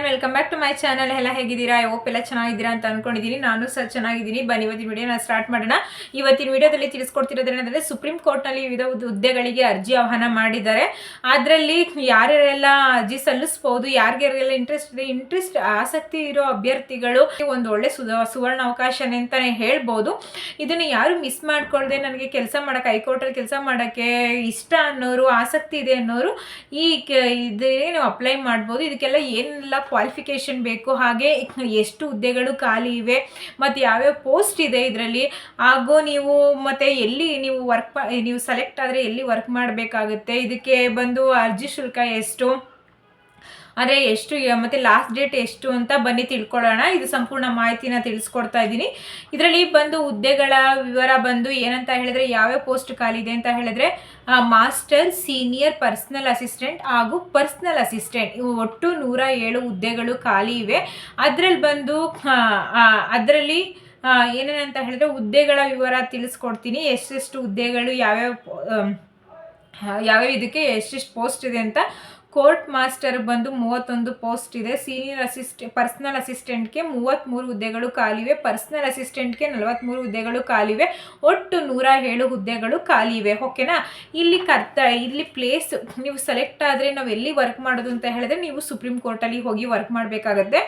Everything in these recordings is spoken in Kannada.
Everyone welcome back to my channel ಎಲ್ಲ ಹೇಗಿದ್ದೀರಾ? ಓಪ್ ಎಲ್ಲ ಚೆನ್ನಾಗಿದ್ದೀರಾ ಅಂತ ಅನ್ಕೊಂಡಿದ್ದೀನಿ. ನಾನು ಸಹ ಚೆನ್ನಾಗಿದ್ದೀನಿ. ಬನ್ನಿ, ಇವತ್ತಿನ ವಿಡಿಯೋನ ಸ್ಟಾರ್ಟ್ ಮಾಡೋಣ. ಇವತ್ತಿನ ವಿಡಿಯೋದಲ್ಲಿ ತಿಳಿಸ್ಕೊಡ್ತಿರೋದೇನೆಂದರೆ ಸುಪ್ರೀಂ ಕೋರ್ಟ್ನಲ್ಲಿ ವಿವಿಧ ಹುದ್ದೆಗಳಿಗೆ ಅರ್ಜಿ ಆಹ್ವಾನ ಮಾಡಿದ್ದಾರೆ. ಅದರಲ್ಲಿ ಯಾರ್ಯಾರೆಲ್ಲ ಅರ್ಜಿ ಸಲ್ಲಿಸ್ಬೋದು ಯಾರಿಗೆಲ್ಲ ಇಂಟ್ರೆಸ್ಟ್ ಇದೆ ಇಂಟ್ರೆಸ್ಟ್ ಆಸಕ್ತಿ ಇರೋ ಅಭ್ಯರ್ಥಿಗಳು ಒಂದು ಒಳ್ಳೆ ಸು ಸುವರ್ಣ ಅವಕಾಶ ಅಂತಲೇ ಹೇಳ್ಬೋದು. ಇದನ್ನು ಯಾರು ಮಿಸ್ ಮಾಡ್ಕೊಳ್ಳದೆ ನನಗೆ ಕೆಲಸ ಮಾಡೋಕ್ಕೆ ಹೈಕೋರ್ಟಲ್ಲಿ ಕೆಲಸ ಮಾಡೋಕ್ಕೆ ಇಷ್ಟ ಅನ್ನೋರು, ಆಸಕ್ತಿ ಇದೆ ಅನ್ನೋರು ಈ ಕೆ ಇದೇ ನೀವು ಅಪ್ಲೈ ಮಾಡ್ಬೋದು. ಇದಕ್ಕೆಲ್ಲ ಏನೆಲ್ಲ ಕ್ವಾಲಿಫಿಕೇಷನ್ ಬೇಕು. ಹಾಗೆ ಎಷ್ಟು ಹುದ್ದೆಗಳು ಖಾಲಿ ಇವೆ. ಮತ್ತು ಯಾವ್ಯಾವ ಪೋಸ್ಟ್ ಇದೆ ಇದರಲ್ಲಿ. ಹಾಗೂ ನೀವು ಮತ್ತು ಎಲ್ಲಿ ನೀವು ವರ್ಕ್ ನೀವು ಸೆಲೆಕ್ಟ್ ಆದರೆ ಎಲ್ಲಿ ವರ್ಕ್ ಮಾಡಬೇಕಾಗುತ್ತೆ. ಇದಕ್ಕೆ ಬಂದು ಅರ್ಜಿ ಶುಲ್ಕ ಎಷ್ಟು? ಆದರೆ ಎಷ್ಟು ಮತ್ತು ಲಾಸ್ಟ್ ಡೇಟ್ ಎಷ್ಟು ಅಂತ ಬನ್ನಿ ತಿಳ್ಕೊಳ್ಳೋಣ. ಇದು ಸಂಪೂರ್ಣ ಮಾಹಿತಿನ ತಿಳಿಸ್ಕೊಡ್ತಾ ಇದ್ದೀನಿ. ಇದರಲ್ಲಿ ಬಂದು ಹುದ್ದೆಗಳ ವಿವರ ಬಂದು ಏನಂತ ಹೇಳಿದ್ರೆ, ಯಾವ್ಯಾವ ಪೋಸ್ಟ್ ಖಾಲಿ ಇದೆ ಅಂತ ಹೇಳಿದ್ರೆ ಮಾಸ್ಟರ್ ಸೀನಿಯರ್ ಪರ್ಸ್ನಲ್ ಅಸಿಸ್ಟೆಂಟ್ ಹಾಗೂ ಪರ್ಸ್ನಲ್ ಅಸಿಸ್ಟೆಂಟ್ ಇವು ಒಟ್ಟು ನೂರ ಏಳು ಹುದ್ದೆಗಳು ಖಾಲಿ ಇವೆ. ಅದರಲ್ಲಿ ಬಂದು ಅದರಲ್ಲಿ ಏನೇನಂತ ಹೇಳಿದ್ರೆ ಹುದ್ದೆಗಳ ವಿವರ ತಿಳಿಸ್ಕೊಡ್ತೀನಿ. ಎಷ್ಟೆಷ್ಟು ಹುದ್ದೆಗಳು, ಯಾವ್ಯಾವ ಯಾವ್ಯಾವ ಇದಕ್ಕೆ ಎಷ್ಟೆಷ್ಟು ಪೋಸ್ಟ್ ಇದೆ ಅಂತ ಕೋರ್ಟ್ ಮಾಸ್ಟರ್ ಬಂದು ಮೂವತ್ತೊಂದು ಪೋಸ್ಟ್ ಇದೆ. ಸೀನಿಯರ್ ಅಸಿಸ್ಟೆ, ಪರ್ಸ್ನಲ್ ಅಸಿಸ್ಟೆಂಟ್ಗೆ ಮೂವತ್ತ್ಮೂರು ಹುದ್ದೆಗಳು ಖಾಲಿವೆ. ಪರ್ಸ್ನಲ್ ಅಸಿಸ್ಟೆಂಟ್ಗೆ ನಲವತ್ತ್ಮೂರು ಹುದ್ದೆಗಳು ಖಾಲಿವೆ. ಒಟ್ಟು ನೂರ ಏಳು ಹುದ್ದೆಗಳು ಖಾಲಿವೆ. ಓಕೆನಾ? ಇಲ್ಲಿ ಕರ್ತ, ಇಲ್ಲಿ ಪ್ಲೇಸ್ ನೀವು ಸೆಲೆಕ್ಟ್ ಆದರೆ ನಾವು ಎಲ್ಲಿ ವರ್ಕ್ ಮಾಡೋದು ಅಂತ ಹೇಳಿದ್ರೆ ನೀವು ಸುಪ್ರೀಂ ಕೋರ್ಟಲ್ಲಿ ಹೋಗಿ ವರ್ಕ್ ಮಾಡಬೇಕಾಗತ್ತೆ.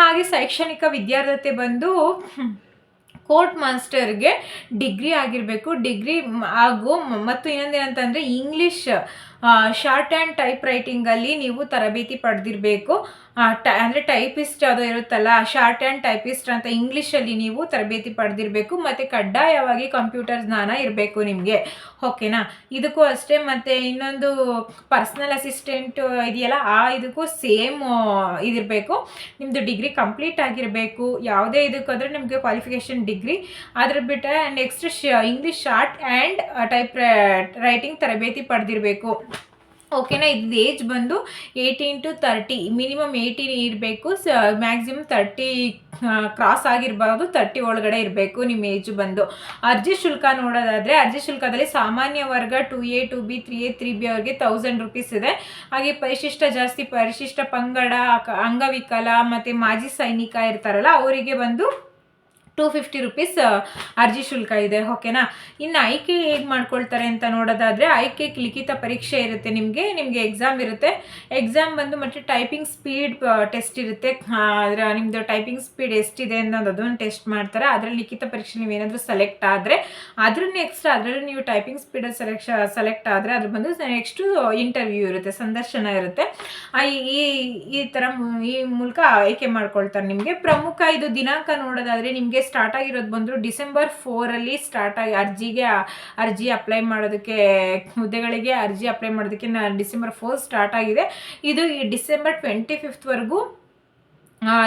ಹಾಗೆ ಶೈಕ್ಷಣಿಕ ವಿದ್ಯಾರ್ಥಿ ಬಂದು ಕೋರ್ಟ್ ಮಾಸ್ಟರ್ಗೆ ಡಿಗ್ರಿ ಆಗಿರಬೇಕು. ಡಿಗ್ರಿ ಹಾಗೂ ಮತ್ತು ಇನ್ನೊಂದೇನಂತಂದರೆ ಇಂಗ್ಲೀಷ್ ಶಾರ್ಟ್ ಆ್ಯಂಡ್ ಟೈಪ್ ರೈಟಿಂಗಲ್ಲಿ ನೀವು ತರಬೇತಿ ಪಡೆದಿರಬೇಕು. ಟ, ಅಂದರೆ ಟೈಪಿಸ್ಟ್ ಯಾವುದೋ ಇರುತ್ತಲ್ಲ ಶಾರ್ಟ್ ಆ್ಯಂಡ್ ಟೈಪಿಸ್ಟ್ ಅಂತ ಇಂಗ್ಲೀಷಲ್ಲಿ ನೀವು ತರಬೇತಿ ಪಡೆದಿರಬೇಕು, ಮತ್ತು ಕಡ್ಡಾಯವಾಗಿ ಕಂಪ್ಯೂಟರ್ ಜ್ಞಾನ ಇರಬೇಕು ನಿಮಗೆ. ಓಕೆನಾ ಇದಕ್ಕೂ ಅಷ್ಟೇ, ಮತ್ತು ಇನ್ನೊಂದು ಪರ್ಸ್ನಲ್ ಅಸಿಸ್ಟೆಂಟ್ ಇದೆಯಲ್ಲ, ಆ ಇದಕ್ಕೂ ಸೇಮ್ ಇದಿರಬೇಕು. ನಿಮ್ಮದು ಡಿಗ್ರಿ ಕಂಪ್ಲೀಟ್ ಆಗಿರಬೇಕು, ಯಾವುದೇ ಇದಕ್ಕಾದರೆ ನಿಮಗೆ ಕ್ವಾಲಿಫಿಕೇಷನ್ ಡಿಗ್ರಿ ಅದ್ರ ಬಿಟ್ಟರೆ ನೆಕ್ಸ್ಟ್ ಶ English short and type writing ತರಬೇತಿ ಪಡೆದಿರಬೇಕು. ಓಕೆನಾ ಇದು ಏಜ್ ಬಂದು eighteen to thirty minimum eighteen ಇರಬೇಕು, ಸ ಮ್ಯಾಕ್ಸಿಮಮ್ ತರ್ಟಿ ಕ್ರಾಸ್ ಆಗಿರಬಾರ್ದು ತರ್ಟಿ ಒಳಗಡೆ ಇರಬೇಕು ನಿಮ್ಮ ಏಜ್ ಬಂದು. ಅರ್ಜಿ ಶುಲ್ಕ ನೋಡೋದಾದರೆ, ಅರ್ಜಿ ಶುಲ್ಕದಲ್ಲಿ ಸಾಮಾನ್ಯ ವರ್ಗ two A two B three A three B ಅವ್ರಿಗೆ ತೌಸಂಡ್ ರುಪೀಸ್ ಇದೆ. ಹಾಗೆ ಪರಿಶಿಷ್ಟ ಜಾಸ್ತಿ ಪರಿಶಿಷ್ಟ ಪಂಗಡ ಅಂಗವಿಕಲ, ಮತ್ತು ಮಾಜಿ ಸೈನಿಕ ಇರ್ತಾರಲ್ಲ, ಅವರಿಗೆ ಬಂದು ಟೂ ಫಿಫ್ಟಿ ರುಪೀಸ್ ಅರ್ಜಿ ಶುಲ್ಕ ಇದೆ ಓಕೆನಾ ಇನ್ನು ಆಯ್ಕೆ ಹೇಗೆ ಮಾಡ್ಕೊಳ್ತಾರೆ ಅಂತ ನೋಡೋದಾದರೆ, ಆಯ್ಕೆ ಲಿಖಿತ ಪರೀಕ್ಷೆ ಇರುತ್ತೆ ನಿಮಗೆ ನಿಮಗೆ ಎಕ್ಸಾಮ್ ಇರುತ್ತೆ. ಎಕ್ಸಾಮ್ ಬಂದು ಮತ್ತು ಟೈಪಿಂಗ್ ಸ್ಪೀಡ್ ಟೆಸ್ಟ್ ಇರುತ್ತೆ. ಅದರ ನಿಮ್ಮದು ಟೈಪಿಂಗ್ ಸ್ಪೀಡ್ ಎಷ್ಟಿದೆ ಅನ್ನೋದು ಅದನ್ನು ಟೆಸ್ಟ್ ಮಾಡ್ತಾರೆ. ಅದರಲ್ಲಿ ಲಿಖಿತ ಪರೀಕ್ಷೆ ನೀವು ಏನಾದರೂ ಸೆಲೆಕ್ಟ್ ಆದರೆ ಅದ್ರ ನೆಕ್ಸ್ಟ್ ಅದರಲ್ಲಿ ನೀವು ಟೈಪಿಂಗ್ ಸ್ಪೀಡಲ್ಲಿ ಸೆಲೆಕ್ಷ ಸೆಲೆಕ್ಟ್ ಆದರೆ ಅದ್ರ ಬಂದು ನೆಕ್ಸ್ಟು ಇಂಟರ್ವ್ಯೂ ಇರುತ್ತೆ, ಸಂದರ್ಶನ ಇರುತ್ತೆ. ಈ ಈ ಥರ ಈ ಮೂಲಕ ಆಯ್ಕೆ ಮಾಡ್ಕೊಳ್ತಾರೆ ನಿಮಗೆ. ಪ್ರಮುಖ ಇದು ದಿನಾಂಕ ನೋಡೋದಾದರೆ ನಿಮಗೆ ಸ್ಟಾರ್ಟ್ ಆಗಿರೋದು ಬಂದರು ಡಿಸೆಂಬರ್ ಫೋರಲ್ಲಿ ಸ್ಟಾರ್ಟ್ ಆಗಿ ಅರ್ಜಿಗೆ, ಅರ್ಜಿ ಅಪ್ಲೈ ಮಾಡೋದಕ್ಕೆ, ಹುದ್ದೆಗಳಿಗೆ ಅರ್ಜಿ ಅಪ್ಲೈ ಮಾಡೋದಕ್ಕೆ ಡಿಸೆಂಬರ್ ಫೋರ್ ಸ್ಟಾರ್ಟ್ ಆಗಿದೆ. ಇದು ಈ ಡಿಸೆಂಬರ್ ಟ್ವೆಂಟಿ ಫಿಫ್ತ್ವರೆಗೂ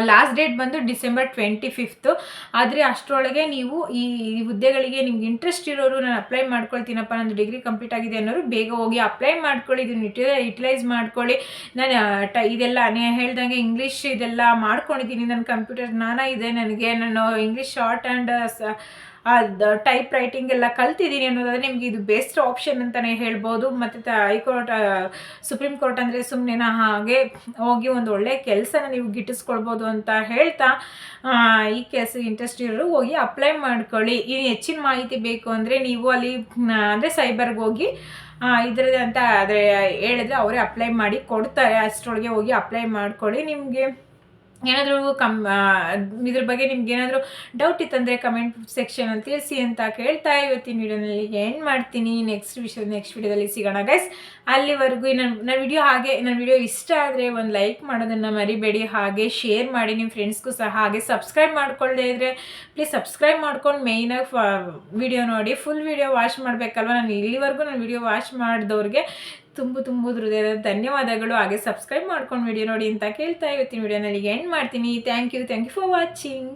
ಲಾಸ್ಟ್ ಡೇಟ್ ಬಂದು ಡಿಸೆಂಬರ್ ಟ್ವೆಂಟಿ ಫಿಫ್ತು ಆದರೆ ಅಷ್ಟರೊಳಗೆ ನೀವು ಈ ಹುದ್ದೆಗಳಿಗೆ ನಿಮ್ಗೆ ಇಂಟ್ರೆಸ್ಟ್ ಇರೋರು ನಾನು ಅಪ್ಲೈ ಮಾಡ್ಕೊಳ್ತೀನಪ್ಪ, ನಂದು ಡಿಗ್ರಿ ಕಂಪ್ಲೀಟ್ ಆಗಿದೆ ಅನ್ನೋರು ಬೇಗ ಹೋಗಿ ಅಪ್ಲೈ ಮಾಡ್ಕೊಳ್ಳಿ, ಇದನ್ನು ಯುಟಿಲೈ ಯುಟಿಲೈಸ್ ಮಾಡ್ಕೊಳ್ಳಿ. ನಾನು ಟ, ಇದೆಲ್ಲ ಹೇಳ್ದಂಗೆ ಇಂಗ್ಲೀಷ್ ಇದೆಲ್ಲ ಮಾಡ್ಕೊಂಡಿದ್ದೀನಿ ನನ್ನ ಕಂಪ್ಯೂಟರ್ ಜ್ಞಾನ ಇದೆ ನನಗೆ, ನಾನು ಇಂಗ್ಲೀಷ್ ಶಾರ್ಟ್ ಆ್ಯಂಡ್ ಅದು ಟೈಪ್ ರೈಟಿಂಗ್ ಎಲ್ಲ ಕಲ್ತಿದ್ದೀನಿ ಅನ್ನೋದಾದರೆ ನಿಮ್ಗೆ ಇದು ಬೆಸ್ಟ್ ಆಪ್ಷನ್ ಅಂತಲೇ ಹೇಳ್ಬೋದು. ಮತ್ತು ಹೈಕೋರ್ಟ್ ಸುಪ್ರೀಂ ಕೋರ್ಟ್ ಅಂದರೆ ಸುಮ್ಮನೆ ಹಾಗೆ ಹೋಗಿ ಒಂದು ಒಳ್ಳೆ ಕೆಲಸನ ನೀವು ಗಿಟ್ಟಿಸ್ಕೊಳ್ಬೋದು ಅಂತ ಹೇಳ್ತಾ ಈ ಕೆಲಸ ಇಂಟ್ರೆಸ್ಟ್ ಇರೋರು ಹೋಗಿ ಅಪ್ಲೈ ಮಾಡ್ಕೊಳ್ಳಿ. ಇನ್ನು ಹೆಚ್ಚಿನ ಮಾಹಿತಿ ಬೇಕು ಅಂದರೆ ನೀವು ಅಲ್ಲಿ ಅಂದರೆ ಸೈಬರ್ಗೆ ಹೋಗಿ ಇದರದ್ದು ಅಂತ ಆದರೆ ಹೇಳಿದ್ರೆ ಅವರೇ ಅಪ್ಲೈ ಮಾಡಿ ಕೊಡ್ತಾರೆ. ಅಷ್ಟರೊಳಗೆ ಹೋಗಿ ಅಪ್ಲೈ ಮಾಡ್ಕೊಳ್ಳಿ. ನಿಮಗೆ ಏನಾದರೂ ಕಮ್ ಇದ್ರ ಬಗ್ಗೆ ನಿಮ್ಗೆ ಏನಾದರೂ ಡೌಟ್ ಇತ್ತಂದರೆ ಕಮೆಂಟ್ ಸೆಕ್ಷನಲ್ಲಿ ತಿಳಿಸಿ ಅಂತ ಕೇಳ್ತಾ ಇವತ್ತಿನ ವಿಡಿಯೋನಲ್ಲಿ ಏನು ಮಾಡ್ತೀನಿ. ನೆಕ್ಸ್ಟ್ ವಿಷಯ ನೆಕ್ಸ್ಟ್ ವಿಡಿಯೋದಲ್ಲಿ ಸಿಗೋಣ ಗೈಸ್ ಅಲ್ಲಿವರೆಗೂ ನನ್ನ ನನ್ನ ವಿಡಿಯೋ ಹಾಗೆ, ನನ್ನ ವಿಡಿಯೋ ಇಷ್ಟ ಆದರೆ ಒಂದು ಲೈಕ್ ಮಾಡೋದನ್ನು ಮರಿಬೇಡಿ. ಹಾಗೆ ಶೇರ್ ಮಾಡಿ ನಿಮ್ಮ ಫ್ರೆಂಡ್ಸ್ಗೂ ಸಹ. ಹಾಗೆ ಸಬ್ಸ್ಕ್ರೈಬ್ ಮಾಡ್ಕೊಳ್ಳದೆ ಇದ್ದರೆ ಪ್ಲೀಸ್ ಸಬ್ಸ್ಕ್ರೈಬ್ ಮಾಡ್ಕೊಂಡು ಮೇಯ್ನಾಗಿ ವಿಡಿಯೋ ನೋಡಿ. ಫುಲ್ ವಿಡಿಯೋ ವಾಚ್ ಮಾಡಬೇಕಲ್ವ? ನಾನು ಇಲ್ಲಿವರೆಗೂ ನಾನು ವಿಡಿಯೋ ವಾಚ್ ಮಾಡಿದವ್ರಿಗೆ ತುಂಬ ತುಂಬ ಹೃದಯದ ಧನ್ಯವಾದಗಳು. ಹಾಗೆ ಸಬ್ಸ್ಕ್ರೈಬ್ ಮಾಡ್ಕೊಂಡು ವಿಡಿಯೋ ನೋಡಿ ಅಂತ ಕೇಳ್ತಾ ಇವತ್ತಿನ ವಿಡಿಯೋನಲ್ಲಿ ಎಂಡ್ ಮಾಡ್ತೀನಿ. Thank you thank you for watching